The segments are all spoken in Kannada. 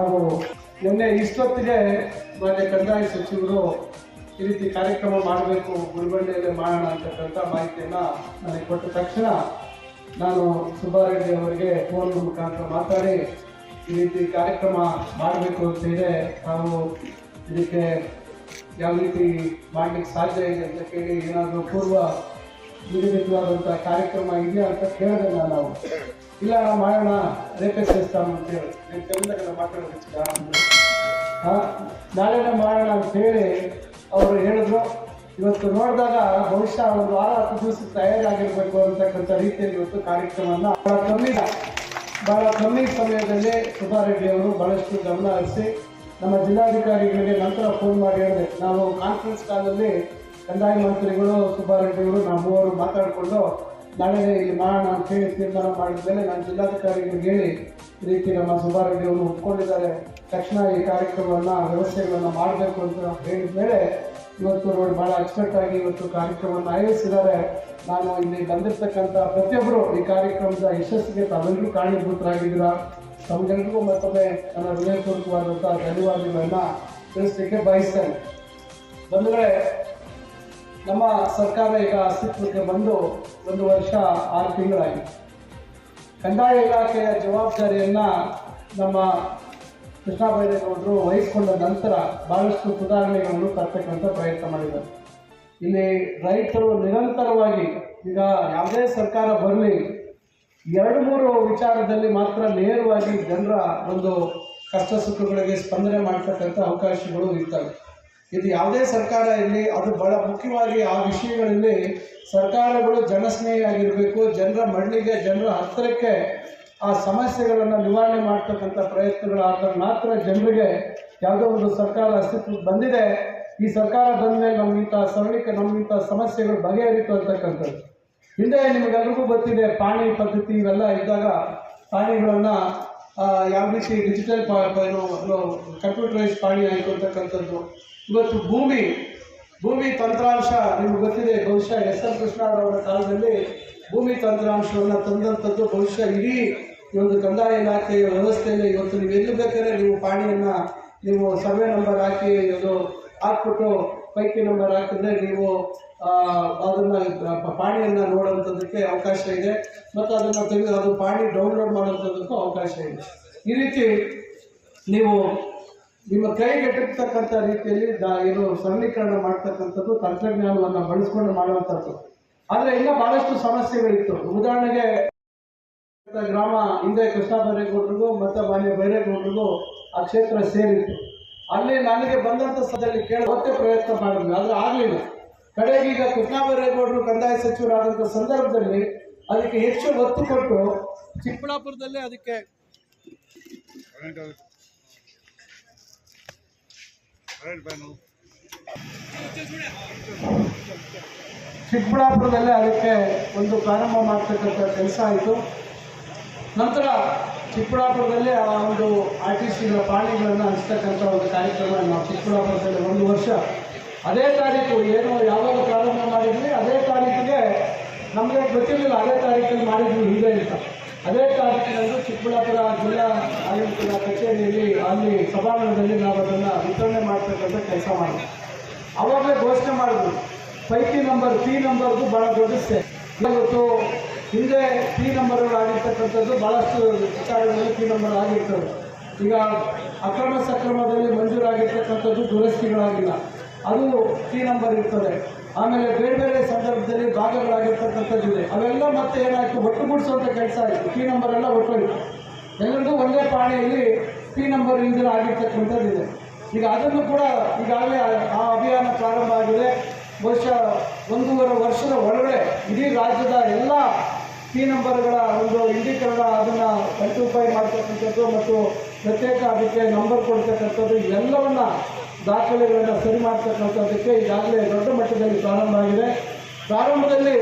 ಹಾಗೂ ನಿನ್ನೆ ಇಷ್ಟೊತ್ತಿಗೆ ಮಾನ್ಯ ಕಂದಾಯ ಸಚಿವರು ಈ ರೀತಿ ಕಾರ್ಯಕ್ರಮ ಮಾಡಬೇಕು ಗುಲ್ಬಂಡೆಯಲ್ಲೇ ಮಾಡೋಣ ಅಂತಕ್ಕಂಥ ಮಾಹಿತಿಯನ್ನು ನನಗೆ ಕೊಟ್ಟ ತಕ್ಷಣ ನಾನು ಸುಬ್ಬಾರೆಡ್ಡಿ ಅವರಿಗೆ ಫೋನ್ ಮುಖಾಂತರ ಮಾತಾಡಿ ಈ ರೀತಿ ಕಾರ್ಯಕ್ರಮ ಮಾಡಬೇಕು ಅಂತ ಹೇಳಿ ನಾವು ಇದಕ್ಕೆ ಯಾವ ರೀತಿ ಮಾಡಲಿಕ್ಕೆ ಸಾಧ್ಯ ಇದೆ ಅಂತ ಕೇಳಿ ಏನಾದರೂ ಪೂರ್ವ ನಿಗದಿತವಾದಂಥ ಕಾರ್ಯಕ್ರಮ ಇದೆಯಾ ಅಂತ ಕೇಳಿದೆ ನಾನು ಇಲ್ಲ ಮಾಡೋಣ ರೇಪೆ ಸೇರಿಸ್ತಾಮ ಅಂತೇಳಿ. ನೀವು ಕನ್ನಡ ಹಾಂ ನಾಳೆನೇ ಮಾಡೋಣ ಅಂತ ಹೇಳಿ ಅವರು ಹೇಳಿದ್ರು, ಇವತ್ತು ನೋಡಿದಾಗ ಬಹುಶಃ ಒಂದು ವಾರ ಹತ್ತು ದಿವಸ ತಯಾರಾಗಿರ್ಬೇಕು ಅಂತಕ್ಕಂಥ ರೀತಿಯಲ್ಲಿ ಇವತ್ತು ಕಾರ್ಯಕ್ರಮವನ್ನು ಬಹಳ ಕಮ್ಮಿ ಬಹಳ ಕಮ್ಮಿ ಸಮಯದಲ್ಲಿ ಸುಬ್ಬಾರೆಡ್ಡಿ ಅವರು ಬಹಳಷ್ಟು ಗಮನ ಹರಿಸಿ ನಮ್ಮ ಜಿಲ್ಲಾಧಿಕಾರಿಗಳಿಗೆ ನಂತರ ಫೋನ್ ಮಾಡಿ ಹೇಳಿದೆ. ನಾವು ಕಾನ್ಫರೆನ್ಸ್ ಕಾಲದಲ್ಲಿ ಕಂದಾಯ ಮಂತ್ರಿಗಳು, ಸುಬ್ಬಾರೆಡ್ಡಿ ಅವರು ನಾವು ಮೂವರು ಮಾತಾಡಿಕೊಂಡು ನಾಳೆ ಇಲ್ಲಿ ಮಾಡೋಣ ಅಂತ ಹೇಳಿ ತೀರ್ಮಾನ ಮಾಡಿದ ಮೇಲೆ ನಾನು ಜಿಲ್ಲಾಧಿಕಾರಿಗಳಿಗೆ ಹೇಳಿ ಈ ರೀತಿ ನಮ್ಮ ಸುಬ್ಬಾರೆಡ್ಡಿ ಒಪ್ಕೊಂಡಿದ್ದಾರೆ. ತಕ್ಷಣ ಈ ಕಾರ್ಯಕ್ರಮವನ್ನು, ವ್ಯವಸ್ಥೆಗಳನ್ನು ಮಾಡಬೇಕು ಅಂತ ಹೇಳಿದ ಮೇಲೆ ಇವತ್ತು ನೋಡಿ ಭಾಳ ಆಗಿ ಇವತ್ತು ಕಾರ್ಯಕ್ರಮವನ್ನು ಆಯೋಜಿಸಿದ್ದಾರೆ. ನಾನು ಇಲ್ಲಿ ಬಂದಿರತಕ್ಕಂಥ ಪ್ರತಿಯೊಬ್ಬರು ಈ ಕಾರ್ಯಕ್ರಮದ ಯಶಸ್ಸಿಗೆ ತಾವೆಲ್ಲರೂ ಕಾರಣೀಭೂತರಾಗಿದ್ದೀರಾ? ತಮಗೆಲ್ಲರಿಗೂ ಮತ್ತೊಮ್ಮೆ ನನ್ನ ಹೃದಯಪೂರ್ವಕವಾದಂಥ ಧನ್ಯವಾದಗಳನ್ನು ತಿಳಿಸಲಿಕ್ಕೆ ಬಯಸ್ತೇನೆ. ಬಂಧುಗಳೇ ನಮ್ಮ ಸರ್ಕಾರ ಈಗ ಅಸ್ತಿತ್ವಕ್ಕೆ ಬಂದು ಒಂದು ವರ್ಷ ಆರು ತಿಂಗಳಾಗಿದೆ ಕಂದಾಯ ಇಲಾಖೆಯ ಜವಾಬ್ದಾರಿಯನ್ನು ನಮ್ಮ ಕೃಷ್ಣ ಬೈರೇಗೌಡರು ವಹಿಸಿಕೊಂಡ ನಂತರ ಬಹಳಷ್ಟು ಸುಧಾರಣೆಗಳನ್ನು ತರ್ತಕ್ಕಂಥ ಪ್ರಯತ್ನ ಮಾಡಿದ್ದಾರೆ. ಇಲ್ಲಿ ರೈತರು ನಿರಂತರವಾಗಿ ಈಗ ಯಾವುದೇ ಸರ್ಕಾರ ಬರಲಿ, ಎರಡು ಮೂರು ವಿಚಾರದಲ್ಲಿ ಮಾತ್ರ ನೇರವಾಗಿ ಜನರ ಒಂದು ಕಷ್ಟ ಸುಖಗಳಿಗೆ ಸ್ಪಂದನೆ ಮಾಡ್ತಕ್ಕಂಥ ಅವಕಾಶಗಳು ಇರ್ತವೆ. ಇದು ಯಾವುದೇ ಸರ್ಕಾರ ಇರಲಿ, ಅದು ಬಹಳ ಮುಖ್ಯವಾಗಿ ಆ ವಿಷಯಗಳಲ್ಲಿ ಸರ್ಕಾರಗಳು ಜನಸ್ನೇಹಿಯಾಗಿರಬೇಕು, ಜನರ ಮಣ್ಣಿಗೆ, ಜನರ ಹತ್ತಿರಕ್ಕೆ ಆ ಸಮಸ್ಯೆಗಳನ್ನು ನಿವಾರಣೆ ಮಾಡ್ತಕ್ಕಂಥ ಪ್ರಯತ್ನಗಳಾದಾಗ ಮಾತ್ರ ಜನರಿಗೆ ಯಾವುದೋ ಒಂದು ಸರ್ಕಾರ ಅಸ್ತಿತ್ವಕ್ಕೆ ಬಂದಿದೆ. ಈ ಸರ್ಕಾರ ಬಂದ ಮೇಲೆ ಸರಳಕ್ಕೆ ಸರಳಿಕ ನಮಗಿಂತ ಸಮಸ್ಯೆಗಳು ಬಗೆಹರಿತು ಅಂತಕ್ಕಂಥದ್ದು. ಹಿಂದೆ ನಿಮಗೆಲ್ರಿಗೂ ಗೊತ್ತಿದೆ, ಪಾಣಿ ಪದ್ಧತಿ ಇವೆಲ್ಲ ಇದ್ದಾಗ ಪಾಣಿಗಳನ್ನು ಯಾವ ರೀತಿ ಡಿಜಿಟಲ್ ಏನು ಕಂಪ್ಯೂಟರೈಸ್ ಪಾಣಿ ಆಯಿತು ಅಂತಕ್ಕಂಥದ್ದು ಇವತ್ತು ಭೂಮಿ ಭೂಮಿ ತಂತ್ರಾಂಶ, ನಿಮ್ಗೆ ಗೊತ್ತಿದೆ, ಬಹುಶಃ ಎಸ್ ಎಲ್ ಕೃಷ್ಣರವರ ಕಾಲದಲ್ಲಿ ಭೂಮಿ ತಂತ್ರಾಂಶವನ್ನು ತಂದಂಥದ್ದು ಬಹುಶಃ ಇಡೀ ಈ ಒಂದು ಕಂದಾಯ ಇಲಾಖೆಯ ವ್ಯವಸ್ಥೆಯಲ್ಲಿ ಇವತ್ತು ನೀವು ಎಲ್ಲಿ ಬೇಕಾದ್ರೆ ನೀವು ಪಾಣಿಯನ್ನು ನೀವು ಸರ್ವೆ ನಂಬರ್ ಹಾಕಿ ಇದು ಹಾಕ್ಬಿಟ್ಟು ಪೈಕಿ ನಂಬರ್ ಹಾಕಿದ್ರೆ ನೀವು ಅದನ್ನ ಪಾಣಿಯನ್ನ ನೋಡುವಂಥದ್ದಕ್ಕೆ ಅವಕಾಶ ಇದೆ. ಮತ್ತು ಅದನ್ನು ತೆಗೆದು ಅದು ಪಾಣಿ ಡೌನ್ಲೋಡ್ ಮಾಡುವಂಥದ್ದಕ್ಕೂ ಅವಕಾಶ ಇದೆ. ಈ ರೀತಿ ನೀವು ನಿಮ್ಮ ಕೈಗೆ ಎಟಕ್ತಕ್ಕಂಥ ರೀತಿಯಲ್ಲಿ ಏನು ಸರಳೀಕರಣ ಮಾಡ್ತಕ್ಕಂಥದ್ದು ತಂತ್ರಜ್ಞಾನವನ್ನು ಬಳಸ್ಕೊಂಡು ಮಾಡುವಂಥದ್ದು. ಆದರೆ ಇನ್ನೂ ಭಾಳಷ್ಟು ಸಮಸ್ಯೆಗಳಿತ್ತು. ಉದಾಹರಣೆಗೆ ಗ್ರಾಮ ಹಿಂದೆ ಕೃಷ್ಣ ಬೈರೇಗೌಡರಿಗೂ ಮತ್ತು ಮಾನ್ಯ ಬೈರೇಗೌಡರಿಗೂ ಆ ಕ್ಷೇತ್ರ ಸೇರಿತ್ತು. ಅಲ್ಲಿ ನನಗೆ ಬಂದಂಥ ಸದಲ್ಲಿ ಕೇಳೋಕ್ಕೆ ಪ್ರಯತ್ನ ಮಾಡಿದ್ವಿ. ಆದರೆ ಆಗಲಿಲ್ಲ. ಕಡೆಗೆ ಈಗ ಕೃಷ್ಣ ಬೈರೇಗೌಡರು ಕಂದಾಯ ಸಚಿವರಾದಂಥ ಸಂದರ್ಭದಲ್ಲಿ ಅದಕ್ಕೆ ಹೆಚ್ಚು ಒತ್ತು ಕೊಟ್ಟು ಚಿಕ್ಕಬಳ್ಳಾಪುರದಲ್ಲೇ ಅದಕ್ಕೆ ಚಿಕ್ಕಬಳ್ಳಾಪುರದಲ್ಲೇ ಅದಕ್ಕೆ ಒಂದು ಪ್ರಾರಂಭ ಮಾಡ್ತಕ್ಕಂಥ ಕೆಲಸ ಆಯಿತು. ನಂತರ ಚಿಕ್ಕಬಳ್ಳಾಪುರದಲ್ಲಿ ಆ ಒಂದು ಆರ್ ಟಿ ಸಿಗಳ ಪಾಣಿಗಳನ್ನು ಹಂಚ್ತಕ್ಕಂಥ ಒಂದು ಕಾರ್ಯಕ್ರಮ ನಾವು ಚಿಕ್ಕಬಳ್ಳಾಪುರದಲ್ಲಿ ಒಂದು ವರ್ಷ ಅದೇ ತಾರೀಕು, ಏನು ಯಾವಾಗ ಪ್ರಾರಂಭ ಮಾಡಿದ್ವಿ ಅದೇ ತಾರೀಕಿಗೆ ನಮಗೆ ಗೊತ್ತಿರಲಿಲ್ಲ, ಅದೇ ತಾರೀಕಲ್ಲಿ ಮಾಡಿದ್ವಿ ಹಿಂದೆ ಅಂತ. ಅದೇ ತಾರೀಕಿನಂದು ಚಿಕ್ಕಬಳ್ಳಾಪುರ ಜಿಲ್ಲಾ ಆಡಳಿತದ ಕಚೇರಿಯಲ್ಲಿ ಅಲ್ಲಿ ಸಭಾಂಗಣದಲ್ಲಿ ನಾವು ಅದನ್ನು ವಿತರಣೆ ಮಾಡ್ತಕ್ಕಂಥ ಕೆಲಸ ಮಾಡಿದ್ವಿ. ಅವಾಗಲೇ ಘೋಷಣೆ ಮಾಡಿದ್ರು ಪೈಕಿ ನಂಬರ್, ಪಿ ನಂಬರ್ದು ಭಾಳ ದೊಡ್ಡ ಇವತ್ತು ಹಿಂದೆ ಪಿ ನಂಬರ್ಗಳಾಗಿರ್ತಕ್ಕಂಥದ್ದು ಭಾಳಷ್ಟು ವಿಚಾರಗಳಲ್ಲಿ ಪಿ ನಂಬರ್ ಆಗಿರ್ತದೆ ಈಗ ಅಕ್ರಮ ಸಕ್ರಮದಲ್ಲಿ ಮಂಜೂರಾಗಿರ್ತಕ್ಕಂಥದ್ದು ದುರಸ್ತಿಗಳಾಗಿಲ್ಲ. ಅದು ಪಿ ನಂಬರ್ ಇರ್ತದೆ. ಆಮೇಲೆ ಬೇರೆ ಬೇರೆ ಸಂದರ್ಭದಲ್ಲಿ ಭಾಗಗಳಾಗಿರ್ತಕ್ಕಂಥದ್ದು ಇದೆ ಅವೆಲ್ಲ ಮತ್ತೆ ಏನಾಯಿತು? ಮುಡಿಸುವಂತ ಕೆಲಸ ಆಯಿತು. ಪಿ ನಂಬರ್ ಎಲ್ಲ ಒಟ್ಟೋಯ್ತು ಎಲ್ಲರಿಗೂ ಒಂದೇ ಪಾಣಿಯಲ್ಲಿ ಪಿ ನಂಬರ್ ಇಂದಿನ ಆಗಿರ್ತಕ್ಕಂಥದ್ದು ಇದೆ. ಈಗ ಅದನ್ನು ಕೂಡ ಈಗಾಗಲೇ ಆ ಅಭಿಯಾನ ಪ್ರಾರಂಭ ಆಗಿದೆ. ಬಹುಶಃ ಒಂದೂವರೆ ವರ್ಷದ ಒಳಗಡೆ ಇಡೀ ರಾಜ್ಯದ ಎಲ್ಲ ಪಿ ನಂಬರ್ಗಳ ಒಂದು ಇಂಡೀಕರಣ ಅದನ್ನು ಐಡೆಂಟಿಫೈ ಮಾಡ್ತಕ್ಕಂಥದ್ದು ಮತ್ತು ಪ್ರತ್ಯೇಕ ಅದಕ್ಕೆ ನಂಬರ್ ಕೊಡ್ತಕ್ಕಂಥದ್ದು ಇವೆಲ್ಲವನ್ನ ದಾಖಲೆಗಳನ್ನು ಸರಿ ಮಾಡ್ತಕ್ಕಂಥದ್ದಕ್ಕೆ ಈಗಾಗಲೇ ದೊಡ್ಡ ಮಟ್ಟದಲ್ಲಿ ಪ್ರಾರಂಭ ಆಗಿದೆ. ಪ್ರಾರಂಭದಲ್ಲಿ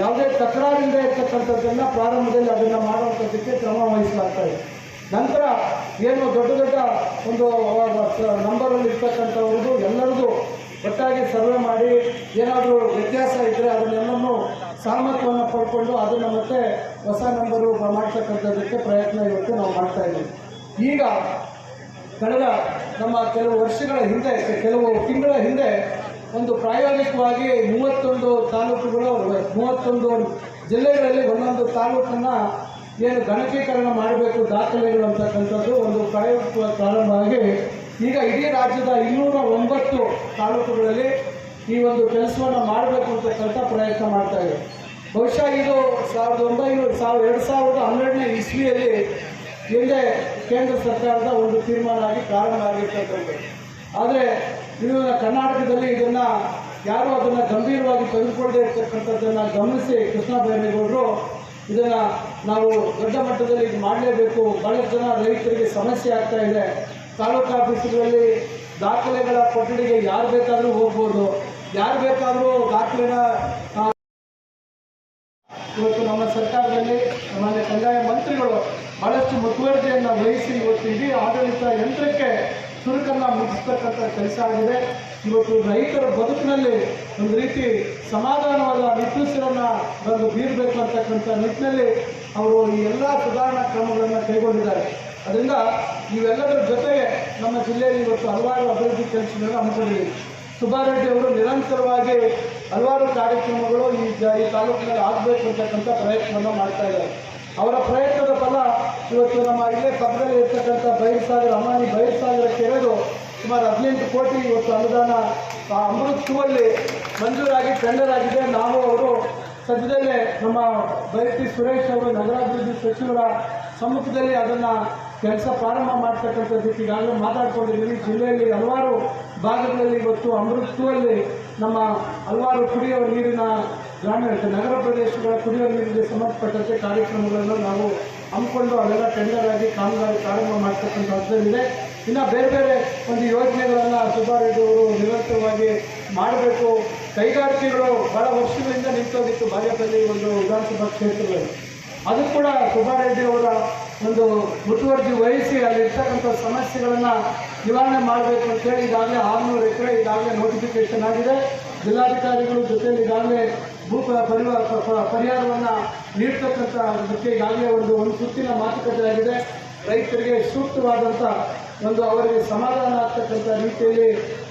ಯಾವುದೇ ತಕರಾರಿಂದ ಇರ್ತಕ್ಕಂಥದ್ದನ್ನು ಪ್ರಾರಂಭದಲ್ಲಿ ಅದನ್ನು ಮಾಡುವಂಥದ್ದಕ್ಕೆ ಕ್ರಮ ವಹಿಸಲಾಗ್ತಾ ಇದೆ. ನಂತರ ಏನು ದೊಡ್ಡ ದೊಡ್ಡ ಒಂದು ನಂಬರಲ್ಲಿ ಇರ್ತಕ್ಕಂಥವ್ರದ್ದು ಎಲ್ಲರಿಗೂ ಒಟ್ಟಾಗಿ ಸರ್ವೆ ಮಾಡಿ ಏನಾದರೂ ವ್ಯತ್ಯಾಸ ಇದ್ದರೆ ಅದನ್ನೆಲ್ಲನೂ ಸಹಮತವನ್ನು ಪಡ್ಕೊಂಡು ಅದನ್ನು ಮತ್ತೆ ಹೊಸ ನಂಬರು ಮಾಡ್ತಕ್ಕಂಥದ್ದಕ್ಕೆ ಪ್ರಯತ್ನ ಇವತ್ತು ನಾವು ಮಾಡ್ತಾ ಇದ್ದೀವಿ. ಈಗ ಕಳೆದ ನಮ್ಮ ಕೆಲವು ವರ್ಷಗಳ ಹಿಂದೆ, ಕೆಲವು ತಿಂಗಳ ಹಿಂದೆ ಒಂದು ಪ್ರಾಯೋಗಿಕವಾಗಿ ಮೂವತ್ತೊಂದು ತಾಲೂಕುಗಳು, ಮೂವತ್ತೊಂದು ಜಿಲ್ಲೆಗಳಲ್ಲಿ ಒಂದೊಂದು ತಾಲೂಕನ್ನು ಏನು ಗಣಕೀಕರಣ ಮಾಡಬೇಕು ದಾಖಲೆಗಳು ಅಂತಕ್ಕಂಥದ್ದು ಒಂದು ಪ್ರಾಯೋಗಿಕ ಪ್ರಾರಂಭವಾಗಿ ಈಗ ಇಡೀ ರಾಜ್ಯದ ಇನ್ನೂರ ಒಂಬತ್ತು ತಾಲೂಕುಗಳಲ್ಲಿ ಈ ಒಂದು ಕೆಲಸವನ್ನು ಮಾಡಬೇಕು ಅಂತಕ್ಕಂಥ ಪ್ರಯತ್ನ ಮಾಡ್ತಾ ಇದೆ. ಬಹುಶಃ ಇದು ಸಾವಿರದ ಒಂಬೈನೂರು, ಸಾವಿರ, ಎರಡು ಸಾವಿರದ ಹನ್ನೆರಡನೇ ಇಸ್ವಿಯಲ್ಲಿ ಹಿಂದೆ ಕೇಂದ್ರ ಸರ್ಕಾರದ ಒಂದು ತೀರ್ಮಾನ ಆಗಿ ಕಾರಣ ಆಗಿರ್ತಕ್ಕಂಥದ್ದು. ಆದರೆ ಇದು ಕರ್ನಾಟಕದಲ್ಲಿ ಇದನ್ನು ಯಾರು ಅದನ್ನು ಗಂಭೀರವಾಗಿ ತೆಗೆದುಕೊಳ್ಳದೆ ಇರ್ತಕ್ಕಂಥದ್ದನ್ನು ಗಮನಿಸಿ ಕೃಷ್ಣ ಬೈರೇಗೌಡರು ಇದನ್ನು ನಾವು ದೊಡ್ಡ ಮಟ್ಟದಲ್ಲಿ ಇದು ಮಾಡಲೇಬೇಕು. ಬಹಳಷ್ಟು ಜನ ರೈತರಿಗೆ ಸಮಸ್ಯೆ ಆಗ್ತಾ ಇದೆ. ತಾಲೂಕು ಆಫೀಸುಗಳಲ್ಲಿ ದಾಖಲೆಗಳ ಕೊಠಡಿಗೆ ಯಾರು ಬೇಕಾದರೂ ಹೋಗ್ಬೋದು. ಯಾರು ಬೇಕಾದರೂ ದಾಖಲೆನ ಇವತ್ತು ನಮ್ಮ ಸರ್ಕಾರದಲ್ಲಿ ಮಾನ್ಯ ಕಂದಾಯ ಮಂತ್ರಿಗಳು ಬಹಳಷ್ಟು ಮುತುವರ್ಜಿಯನ್ನು ವಹಿಸಿ ಇವತ್ತು ಇಡೀ ಆಡಳಿತ ಯಂತ್ರಕ್ಕೆ ಚುರುಕನ್ನು ಮುಗಿಸ್ತಕ್ಕಂಥ ಕೆಲಸ ಆಗಿದೆ. ಇವತ್ತು ರೈತರ ಬದುಕಿನಲ್ಲಿ ಒಂದು ರೀತಿ ಸಮಾಧಾನವಾದ ನಿಟ್ಟುಸಿರನ್ನು ಬಂದು ಬೀರಬೇಕು ಅಂತಕ್ಕಂಥ ನಿಟ್ಟಿನಲ್ಲಿ ಅವರು ಈ ಎಲ್ಲ ಸುಧಾರಣಾ ಕ್ರಮಗಳನ್ನು ಕೈಗೊಂಡಿದ್ದಾರೆ. ಅದರಿಂದ ಇವೆಲ್ಲದರ ಜೊತೆಗೆ ನಮ್ಮ ಜಿಲ್ಲೆಯಲ್ಲಿ ಇವತ್ತು ಹಲವಾರು ಅಭಿವೃದ್ಧಿ ಕೆಲಸಗಳನ್ನು ಹಮ್ಮಿಕೊಂಡಿದ್ದೀವಿ ಸುಬ್ಬಾರೆಡ್ಡಿ ಅವರು ನಿರಂತರವಾಗಿ ಹಲವಾರು ಕಾರ್ಯಕ್ರಮಗಳು ಈ ಈ ತಾಲೂಕಿನಲ್ಲಿ ಆಗಬೇಕು ಅಂತಕ್ಕಂಥ ಪ್ರಯತ್ನವನ್ನು ಮಾಡ್ತಾ ಇದ್ದಾರೆ. ಅವರ ಪ್ರಯತ್ನದ ಫಲ ಇವತ್ತು ನಮ್ಮ ಇಲ್ಲೇ ಪಕ್ಕದಲ್ಲಿ ಇರ್ತಕ್ಕಂಥ ಬೈಲ್ಸಾಗರ ಅಮಾನಿ ಬೈಲ್ಸಾಗರ ಕೆರೆದು ಸುಮಾರು ಹದಿನೆಂಟು ಕೋಟಿ ಇವತ್ತು ಅನುದಾನ, ಆ ಅಮೃತ್ ಟೂವಲ್ಲಿ ಮಂಜೂರಾಗಿ ಟೆಂಡರ್ ಆಗಿದೆ ನಾವು ಅವರು ಸದ್ಯದಲ್ಲೇ ನಮ್ಮ ಬೈರತಿ ಸುರೇಶ್ ಅವರು ನಗರಾಭಿವೃದ್ಧಿ ಸಚಿವರ ಸಮ್ಮುಖದಲ್ಲಿ ಅದನ್ನು ಕೆಲಸ ಪ್ರಾರಂಭ ಮಾಡ್ತಕ್ಕಂಥದ್ದು. ಈಗಾಗಲೇ ಮಾತಾಡ್ಕೊಂಡಿದ್ದೀವಿ. ಜಿಲ್ಲೆಯಲ್ಲಿ ಹಲವಾರು ಭಾಗಗಳಲ್ಲಿ ಇವತ್ತು ಅಮೃತದಲ್ಲಿ ನಮ್ಮ ಹಲವಾರು ಕುಡಿಯುವ ನೀರಿನ ಗ್ರಾಮೀಣ ನಗರ ಪ್ರದೇಶಗಳ ಕುಡಿಯುವ ನೀರಿಗೆ ಸಂಬಂಧಪಟ್ಟಂತೆ ಕಾರ್ಯಕ್ರಮಗಳನ್ನು ನಾವು ಹಮ್ಮಿಕೊಂಡು ಅವೆಲ್ಲ ಟೆಂಡರ್ ಆಗಿ ಕಾಮಗಾರಿ ಪ್ರಾರಂಭ ಮಾಡ್ತಕ್ಕಂಥ ಹಂತದಲ್ಲಿದೆ ಇನ್ನು ಬೇರೆ ಬೇರೆ ಒಂದು ಯೋಜನೆಗಳನ್ನು ಸುಬ್ಬಾರೆಡ್ಡಿ ಅವರು ನಿರಂತರವಾಗಿ ಮಾಡಬೇಕು. ಕೈಗಾರಿಕೆಗಳು ಬಹಳ ವರ್ಷಗಳಿಂದ ನಿಂತೋಗಿತ್ತು. ಭಾರತದಲ್ಲಿ ಒಂದು ವಿಧಾನಸಭಾ ಕ್ಷೇತ್ರದಲ್ಲಿ. ಅದು ಕೂಡ ಸುಬ್ಬಾರೆಡ್ಡಿ ಅವರ ಒಂದು ಮುತುವರ್ಜಿ ವಹಿಸಿ ಅಲ್ಲಿರ್ತಕ್ಕಂಥ ಸಮಸ್ಯೆಗಳನ್ನು ನಿವಾರಣೆ ಮಾಡಬೇಕು ಅಂತೇಳಿ ಈಗಾಗಲೇ ಆರುನೂರು ಎಕರೆ ಈಗಾಗಲೇ ನೋಟಿಫಿಕೇಶನ್ ಆಗಿದೆ. ಜಿಲ್ಲಾಧಿಕಾರಿಗಳು ಜೊತೆಯಲ್ಲಿ ಈಗಾಗಲೇ ಭೂ ಪರಿವಾರ ಪರಿಹಾರವನ್ನು ನೀಡ್ತಕ್ಕಂಥ ಅದಕ್ಕೆ ಈಗಾಗಲೇ ಒಂದು ಒಂದು ಸುತ್ತಿನ ಮಾತುಕತೆ ಆಗಿದೆ. ರೈತರಿಗೆ ಸೂಕ್ತವಾದಂಥ ಒಂದು ಅವರಿಗೆ ಸಮಾಧಾನ ಆಗ್ತಕ್ಕಂಥ ರೀತಿಯಲ್ಲಿ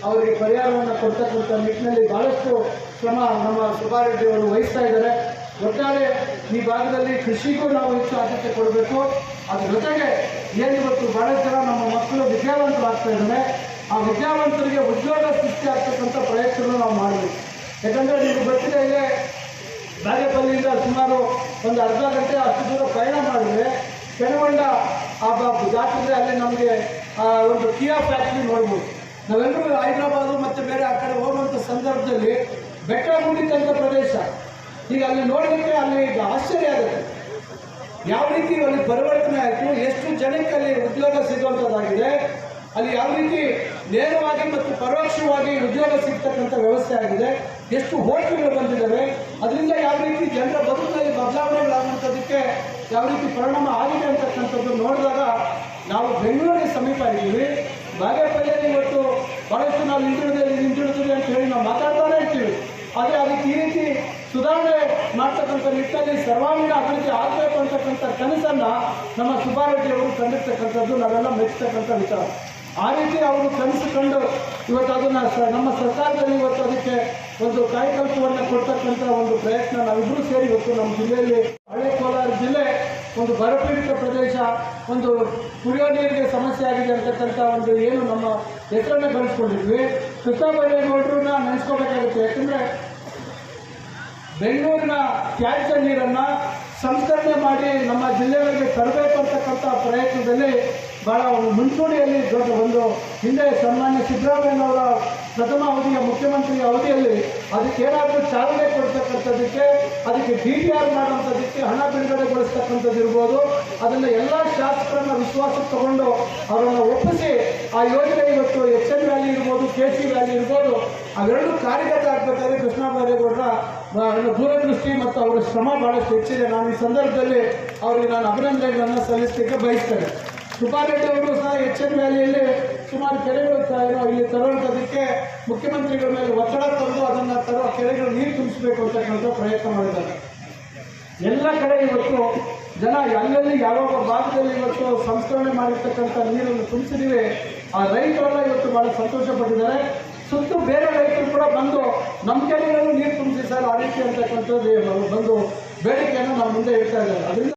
ಅವರಿಗೆ ಪರಿಹಾರವನ್ನು ಕೊಡ್ತಕ್ಕಂಥ ನಿಟ್ಟಿನಲ್ಲಿ ಭಾಳಷ್ಟು ಶ್ರಮ ನಮ್ಮ ಸುಬ್ಬಾರೆಡ್ಡಿ ಅವರು ವಹಿಸ್ತಾ ಇದ್ದಾರೆ. ಒಟ್ಟಾರೆ ಈ ಭಾಗದಲ್ಲಿ ಕೃಷಿಗೂ ನಾವು ಹೆಚ್ಚು ಆದ್ಯತೆ ಕೊಡಬೇಕು. ಅದ್ರ ಜೊತೆಗೆ ಏನಿವತ್ತು ಬಹಳ ಜನ ನಮ್ಮ ಮಕ್ಕಳು ವಿದ್ಯಾವಂತರಾಗ್ತಾ ಇದ್ದಾರೆ. ಆ ವಿದ್ಯಾವಂತರಿಗೆ ಉದ್ಯೋಗ ಸೃಷ್ಟಿ ಆಗ್ತಕ್ಕಂಥ ಪ್ರಯತ್ನಗಳು ನಾವು ಮಾಡಬೇಕು. ಯಾಕಂದರೆ ನೀವು ಗೊತ್ತಿದೆ ಇಲ್ಲೇ ಬಾಗೇಪಲ್ಲಿಯಿಂದ ಸುಮಾರು ಒಂದು ಅರ್ಧ ಗಂಟೆ ಅಷ್ಟು ದೂರ ಪಯಣ ಮಾಡಿದ್ರೆ ಕೆಣಗೊಂಡ ಆ ಬ- ದಾಟಿದ್ರೆ ಅಲ್ಲಿ ನಮಗೆ ಒಂದು ಕಿಯಾ ಫ್ಯಾಕ್ಟ್ರಿ ನೋಡ್ಬೋದು. ನಾವೆಲ್ಲರೂ ಹೈದರಾಬಾದು ಮತ್ತು ಬೇರೆ ಆ ಕಡೆ ಹೋಗುವಂಥ ಸಂದರ್ಭದಲ್ಲಿ ಬೆಟ್ಟ ಗುಂಡಿತಂಥ ಪ್ರದೇಶ. ಈಗ ಅಲ್ಲಿ ನೋಡಲಿಕ್ಕೆ ಅಲ್ಲಿ ಆಶ್ಚರ್ಯ ಆಗುತ್ತೆ. ಯಾವ ರೀತಿ ಅಲ್ಲಿ ಪರಿವರ್ತನೆ ಆಯಿತು, ಎಷ್ಟು ಜನಕ್ಕೆ ಅಲ್ಲಿ ಉದ್ಯೋಗ ಸಿಗುವಂಥದ್ದಾಗಿದೆ ಅಲ್ಲಿ ಯಾವ ರೀತಿ ನೇರವಾಗಿ ಮತ್ತು ಪರೋಕ್ಷವಾಗಿ ಉದ್ಯೋಗ ಸಿಗ್ತಕ್ಕಂಥ ವ್ಯವಸ್ಥೆ ಆಗಿದೆ, ಎಷ್ಟು ಹೋಟ್ಲುಗಳು ಬಂದಿದ್ದಾವೆ, ಅದರಿಂದ ಯಾವ ರೀತಿ ಜನರ ಬದುಕಲ್ಲಿ ಬದಲಾವಣೆಗಳಾಗುವಂಥದ್ದಕ್ಕೆ ಯಾವ ರೀತಿ ಪರಿಣಾಮ ಆಗಿದೆ ಅಂತಕ್ಕಂಥದ್ದು ನೋಡಿದಾಗ ನಾವು ಬೆಂಗಳೂರಿಗೆ ಸಮೀಪ ಇದ್ದೀವಿ. ಬಾಗೇಪಲ್ಲಿಯಲ್ಲಿ ಇವತ್ತು ಬಹಳಷ್ಟು ನಾವು ಹಿಂದುಳಿದಲ್ಲಿ ಹಿಂದುಳಿದಿದೆ ಅಂತ ಹೇಳಿ ನಾವು ಮಾತಾಡ್ತಾನೆ ಇರ್ತೀವಿ. ಆದರೆ ಅದಕ್ಕೆ ಈ ರೀತಿ ಸುಧಾರಣೆ ಮಾಡ್ತಕ್ಕಂಥ ನಿಟ್ಟಿನಲ್ಲಿ ಸರ್ವಾಂಗೀಣ ಅಭಿವೃದ್ಧಿ ಆಗಬೇಕು ಅಂತಕ್ಕಂಥ ಕನಸನ್ನು ನಮ್ಮ ಸುಬ್ಬಾರೆಡ್ಡಿ ಅವರು ಕಂಡಿರ್ತಕ್ಕಂಥದ್ದು ನಾವೆಲ್ಲ ಮೆಚ್ಚತಕ್ಕಂಥ ವಿಚಾರ. ಆ ರೀತಿ ಅವರು ಕನಸು ಕಂಡು ಇವತ್ತು ಅದನ್ನ ನಮ್ಮ ಸರ್ಕಾರದಲ್ಲಿ ಇವತ್ತು ಅದಕ್ಕೆ ಒಂದು ಕಾಯಕಲ್ಪವನ್ನು ಕೊಡ್ತಕ್ಕಂಥ ಒಂದು ಪ್ರಯತ್ನ ನಾವಿಬ್ರು ಸೇರಿ ಇವತ್ತು ನಮ್ಮ ಜಿಲ್ಲೆಯಲ್ಲಿ ಹಳೆ ಕೋಲಾರ ಜಿಲ್ಲೆ ಒಂದು ಬರಪೀಡಿತ ಪ್ರದೇಶ, ಒಂದು ಕುಡಿಯೋ ನೀರಿಗೆ ಸಮಸ್ಯೆ ಆಗಿದೆ ಅಂತಕ್ಕಂಥ ಒಂದು ಏನು ನಮ್ಮ ಹೆಸರನ್ನು ಗಳಿಸ್ಕೊಂಡಿದ್ವಿ ಕೃಷ್ಣ ಬೈರೇಗೌಡರನ್ನ ನೆನೆಸ್ಕೋಬೇಕಾಗುತ್ತೆ ಯಾಕಂದರೆ ಬೆಂಗಳೂರಿನ ತ್ಯಾಜ್ಯ ನೀರನ್ನು ಸಂಸ್ಕರಣೆ ಮಾಡಿ ನಮ್ಮ ಜಿಲ್ಲೆಗಳಿಗೆ ತರಬೇಕು ಅಂತಕ್ಕಂಥ ಪ್ರಯತ್ನದಲ್ಲಿ ಒಂದು ಮುಂಚೂಣಿಯಲ್ಲಿ ದೊಡ್ಡ ಒಂದು ಹಿಂದೆ ಸನ್ಮಾನ್ಯ ಸಿದ್ದರಾಮಯ್ಯನವರ ಪ್ರಥಮ ಅವಧಿಯ ಮುಖ್ಯಮಂತ್ರಿ ಅವಧಿಯಲ್ಲಿ ಅದಕ್ಕೆ ಏನಾದರೂ ಚಾಲನೆ ಕೊಡ್ತಕ್ಕಂಥದ್ದಕ್ಕೆ, ಅದಕ್ಕೆ ಡಿ ಟಿ ಆರ್ ಮಾಡುವಂಥದ್ದಕ್ಕೆ ಹಣ ಬಿಡುಗಡೆಗೊಳಿಸ್ತಕ್ಕಂಥದ್ದು ಇರ್ಬೋದು. ಅದನ್ನು ಎಲ್ಲ ಶಾಸಕರನ್ನ ವಿಶ್ವಾಸಕ್ಕೆ ತಗೊಂಡು ಅವರನ್ನು ಒಪ್ಪಿಸಿ ಆ ಯೋಜನೆ ಇವತ್ತು ಎಚ್ ಎನ್ ವ್ಯಾಲಿ ಇರ್ಬೋದು, ಕೆ ಸಿ ವ್ಯಾಲಿ ಇರ್ಬೋದು ಅವೆರಡೂ ಕಾರ್ಯಗತ ಆಗಬೇಕಾದ್ರೆ ಕೃಷ್ಣ ಬೈರೇಗೌಡರ ದೂರದೃಷ್ಟಿ ಮತ್ತು ಅವರ ಶ್ರಮ ಬಹಳಷ್ಟು ಹೆಚ್ಚಿದೆ. ನಾನು ಈ ಸಂದರ್ಭದಲ್ಲಿ ಅವರಿಗೆ ನಾನು ಅಭಿನಂದನೆಗಳನ್ನು ಸಲ್ಲಿಸಲಿಕ್ಕೆ ಬಯಸ್ತೇನೆ. ಸುಬ್ಬಾರೆಡ್ಡಿ ಅವರು ಸಹ ಎಚ್ ಎನ್ ವ್ಯಾಲಿಯಲ್ಲಿ ಸುಮಾರು ಕೆರೆಗಳು ಇಲ್ಲಿ ತರುವಂಥದಕ್ಕೆ ಮುಖ್ಯಮಂತ್ರಿಗಳ ಮೇಲೆ ಒತ್ತಡ ತಂದು ಅದನ್ನು ತರುವ ಕೆರೆಗಳು ನೀರು ತುಂಬಿಸಬೇಕು ಅಂತಕ್ಕಂಥ ಪ್ರಯತ್ನ ಮಾಡಿದ್ದಾರೆ. ಎಲ್ಲ ಕಡೆ ಇವತ್ತು ಜನ ಎಲ್ಲೆಲ್ಲಿ ಯಾವೊಬ್ಬ ಭಾಗದಲ್ಲಿ ಇವತ್ತು ಸಂಸ್ಕರಣೆ ಮಾಡಿರ್ತಕ್ಕಂಥ ನೀರನ್ನು ತುಂಬಿಸಿದೀವಿ. ಆ ರೈತರೆಲ್ಲ ಇವತ್ತು ಬಹಳ ಸಂತೋಷ ಪಟ್ಟಿದ್ದಾರೆ ಸುತ್ತು ಬೇರೆ ರೈತರು ಕೂಡ ಬಂದು ನಮ್ಮ ಕೆರೆಗಳನ್ನು ನೀರು ತುಂಬಿಸಿ ಸರ್, ಆ ರೀತಿ ಅಂತಕ್ಕಂಥದ್ದು ಬಂದು ಬೇಡಿಕೆಯನ್ನು ನಾವು ಮುಂದೆ ಇಡ್ತಾ ಇದ್ದಾರೆ ಅದರಿಂದ